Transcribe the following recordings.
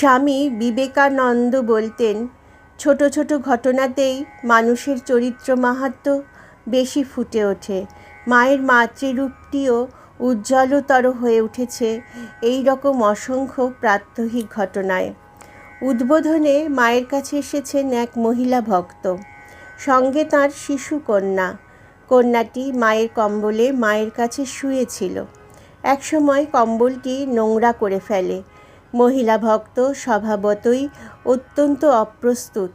স্বামী বিবেকানন্দ বলতেন, ছোট ছোট ঘটনাতেই মানুষের চরিত্র মাহাত্ম্য বেশি ফুটে ওঠে। মায়ের মাতৃরূপটিও উজ্জ্বলতর হয়ে উঠেছে এই রকম অসংখ্য প্রাত্যহিক ঘটনায়। উদ্বোধনে মায়ের কাছে এসেছেন এক মহিলা ভক্ত। সঙ্গে তার শিশু কন্যা। কন্যাটি মায়ের কম্বলে মায়ের কাছে শুয়েছিল একসময় কম্বলটি নোংরা করে ফেলে। মহিলা ভক্ত স্বভাবতই অত্যন্ত অপ্রস্তুত।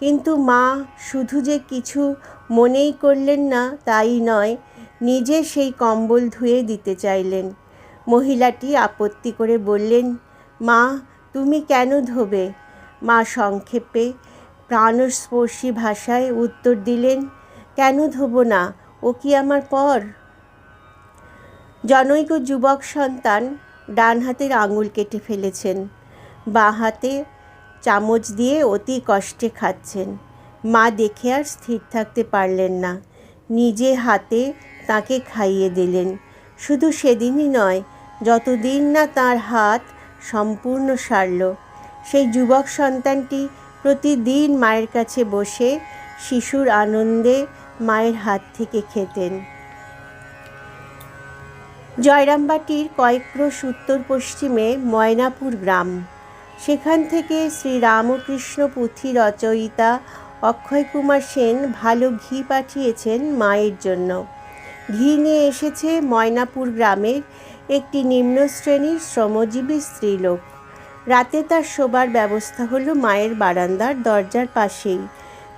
কিন্তু মা শুধু যে কিছু মনেই করলেন না, তাই নয়, নিজে সেই কম্বল ধুয়ে দিতে চাইলেন। মহিলাটি আপত্তি করে বললেন, মা, তুমি কেন ধোবে? মা সংক্ষেপে প্রাণস্পর্শী ভাষায় উত্তর দিলেন, কেন ধোবো না? ও কি আমার পর? জনৈক যুবক সন্তান ডান হাতের আঙুল কেটে ফেলেছেন। বাঁ হাতে চামচ দিয়ে অতি কষ্টে খাচ্ছেন। মা দেখে আর স্থির থাকতে পারলেন না। নিজে হাতে তাকে খাইয়ে দিলেন। শুধু সেদিনই নয়, যতদিন না তার হাত সম্পূর্ণ সারল, সেই যুবক সন্তানটি প্রতিদিন মায়ের কাছে বসে শিশুর আনন্দে মায়ের হাত থেকে খেতেন। জয়রামবাটির কয়েক ক্রোশ উত্তর পশ্চিমে ময়নাপুর গ্রাম। সেখান থেকে শ্রী রামকৃষ্ণ পুঁথি রচয়িতা অক্ষয় কুমার সেন ভালো ঘি পাঠিয়েছেন মায়ের জন্য। ঘি নিয়ে এসেছে ময়নাপুর গ্রামের একটি নিম্ন শ্রেণির শ্রমজীবী স্ত্রীলোক। রাতে তার শোবার ব্যবস্থা হলো মায়ের বারান্দার দরজার পাশেই।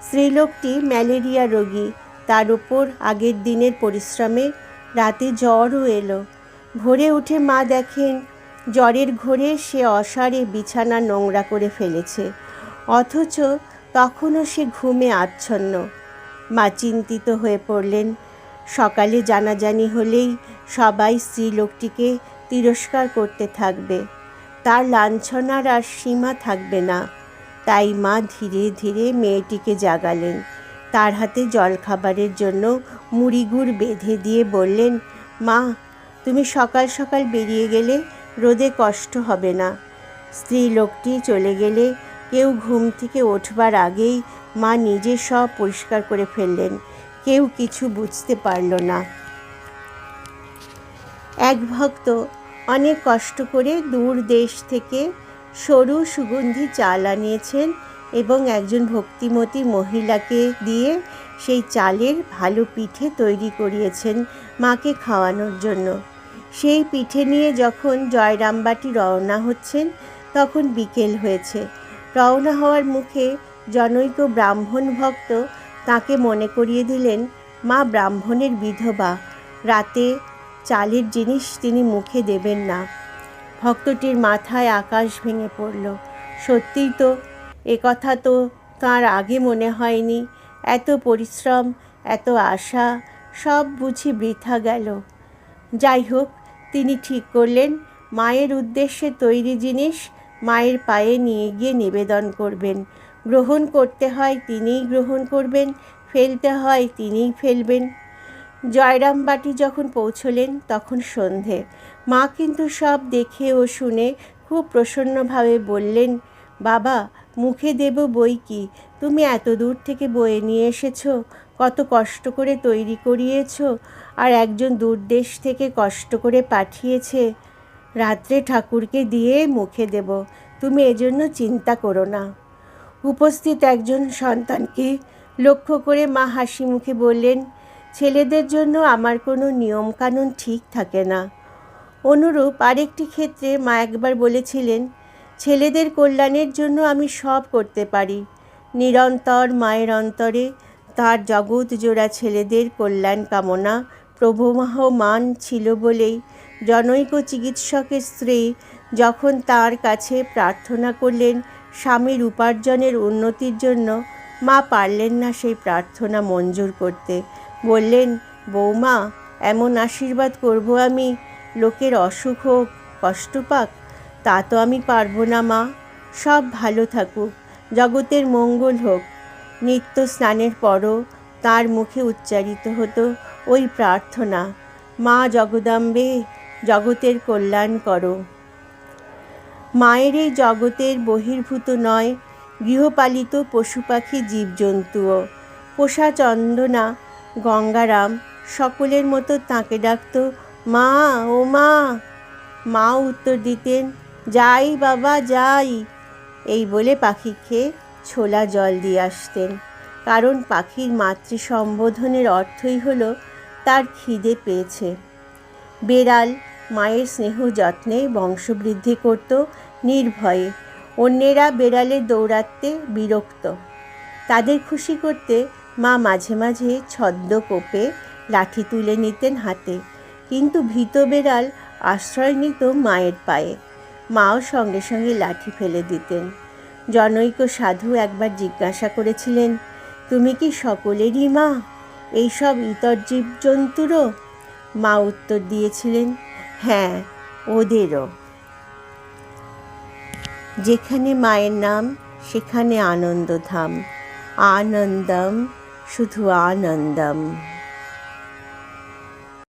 স্ত্রীলোকটি ম্যালেরিয়া রোগী। তার উপর আগের দিনের পরিশ্রমে রাতে জ্বরও এলো। ভোরে উঠে মা দেখেন, জ্বরের ঘোরে সে অসারে বিছানা নোংরা করে ফেলেছে। অথচ তখনও সে ঘুমে আচ্ছন্ন। মা চিন্তিত হয়ে পড়লেন। সকালে জানাজানি হলেই সবাই স্ত্রীলোকটিকে তিরস্কার করতে থাকবে। তার লাঞ্ছনার আর সীমা থাকবে না। তাই মা ধীরে ধীরে মেয়েটিকে জাগালেন। তার হাতে জলখাবারের জন্য মুড়িগুড় বেঁধে দিয়ে বললেন, মা তুমি সকাল সকাল বেরিয়ে গেলে রোদে কষ্ট হবে না। স্ত্রী লোকটি চলে গেলে কেউ ঘুম থেকে ওঠবার আগেই মা নিজে সব পরিষ্কার করে ফেললেন। কেউ কিছু বুঝতে পারল না। এক ভক্ত অনেক কষ্ট করে দূর দেশ থেকে সরু সুগন্ধি চাল আনিয়েছেন এবং একজন ভক্তিমতী মহিলাকে দিয়ে সেই চালের ভালো পিঠে তৈরি করিয়েছেন মাকে খাওয়ানোর জন্য। সেই পিঠে নিয়ে যখন জয়রামবাটি রওনা হচ্ছেন, তখন বিকেল হয়েছে। রওনা হওয়ার মুখে জনৈক ব্রাহ্মণ ভক্ত তাকে মনে করিয়ে দিলেন, মা ব্রাহ্মণের বিধবা। রাতে চালের জিনিস তিনি মুখে দেবেন না ভক্তটির মাথায় আকাশ ভেঙে পড়ল। সত্যিই তো কথা তো তার আগে মনে হয়নি। এত পরিশ্রম, এত আশা, সব বুঝি বৃথা গেল। যাই হোক তিনি ঠিক করলেন, মায়ের উদ্দেশ্যে তৈরি জিনিস মায়ের পায়ে নিয়ে গিয়ে নিবেদন করবেন। গ্রহণ করতে হয় তিনিই গ্রহণ করবেন, ফেলতে হয় তিনিই ফেলবেন। জয়রামবাটি যখন পৌঁছলেন, তখন সন্ধে। মা কিন্তু সব দেখে ও শুনে খুব প্রসন্নভাবে বললেন, বাবা, মুখে দেব বই কি? তুমি এত দূর থেকে বয়ে নিয়ে এসেছ? কত কষ্ট করে তৈরি করিয়েছ আর একজন দূর দেশ থেকে কষ্ট করে পাঠিয়েছে। রাত্রে ঠাকুরকে দিয়ে মুখে দেব, তুমি এজন্য চিন্তা করো না। উপস্থিত একজন সন্তানকে লক্ষ্য করে মা হাসি মুখে বললেন, ছেলেদের জন্য আমার কোনো নিয়মকানুন ঠিক থাকে না। অনুরূপ আরেকটি ক্ষেত্রে মা একবার বলেছিলেন, ছেলেদের কল্যাণের জন্য আমি সব করতে পারি। নিরন্তর মায়ের অন্তরে তার জগৎ জোড়া ছেলেদের কল্যাণ কামনা প্রবহমান ছিল বলেই। জনৈক চিকিৎসকের স্ত্রী যখন তার কাছে প্রার্থনা করলেন স্বামীর উপার্জনের উন্নতির জন্য, মা পারলেন না সেই প্রার্থনা মঞ্জুর করতে। বললেন, বৌমা, এমন আশীর্বাদ করব আমি। লোকের অসুখ হোক, কষ্ট পাক, তা তো আমি পারব না মা। সব ভালো থাকুক, জগতের মঙ্গল হোক। নিত্য স্নানের পরও তার মুখে উচ্চারিত হতো ওই প্রার্থনা, মা জগদাম্বে, জগতের কল্যাণ করো। মায়ের এই জগতের বহির্ভূত নয় গৃহপালিত পশু পাখি, জীবজন্তুও। পোষা চন্দনা, গঙ্গারাম সকলের মতো তাকে ডাকত, মা, ও মা। মা উত্তর দিতেন, যাই বাবা, যাই। এই বলে পাখিকে ছোলা জল দিয়ে আসতেন। কারণ পাখির মাতৃ সম্বোধনের অর্থই হলো তার খিদে পেয়েছে। বেড়াল মায়ের স্নেহ যত্নে বংশবৃদ্ধি করত, নির্ভয়ে। অন্যেরা বেড়ালে দৌড়াতে বিরক্ত। তাদের খুশি করতে মা মাঝে মাঝে ছদ্ম কোপে লাঠি তুলে নিতেন হাতে। কিন্তু ভীত বেড়াল আশ্রয় নিত মায়ের পায়ে। মাও সঙ্গে সঙ্গে লাঠি ফেলে দিতেন। জনৈক সাধু একবার জিজ্ঞাসা করেছিলেন, তুমি কি সকলেরই মা? এইসব ইতর জীবজন্তুরও? মা উত্তর দিয়েছিলেন হ্যাঁ ওদেরও। যেখানে মায়ের নাম, সেখানে আনন্দধাম। আনন্দম, শুধু আনন্দম।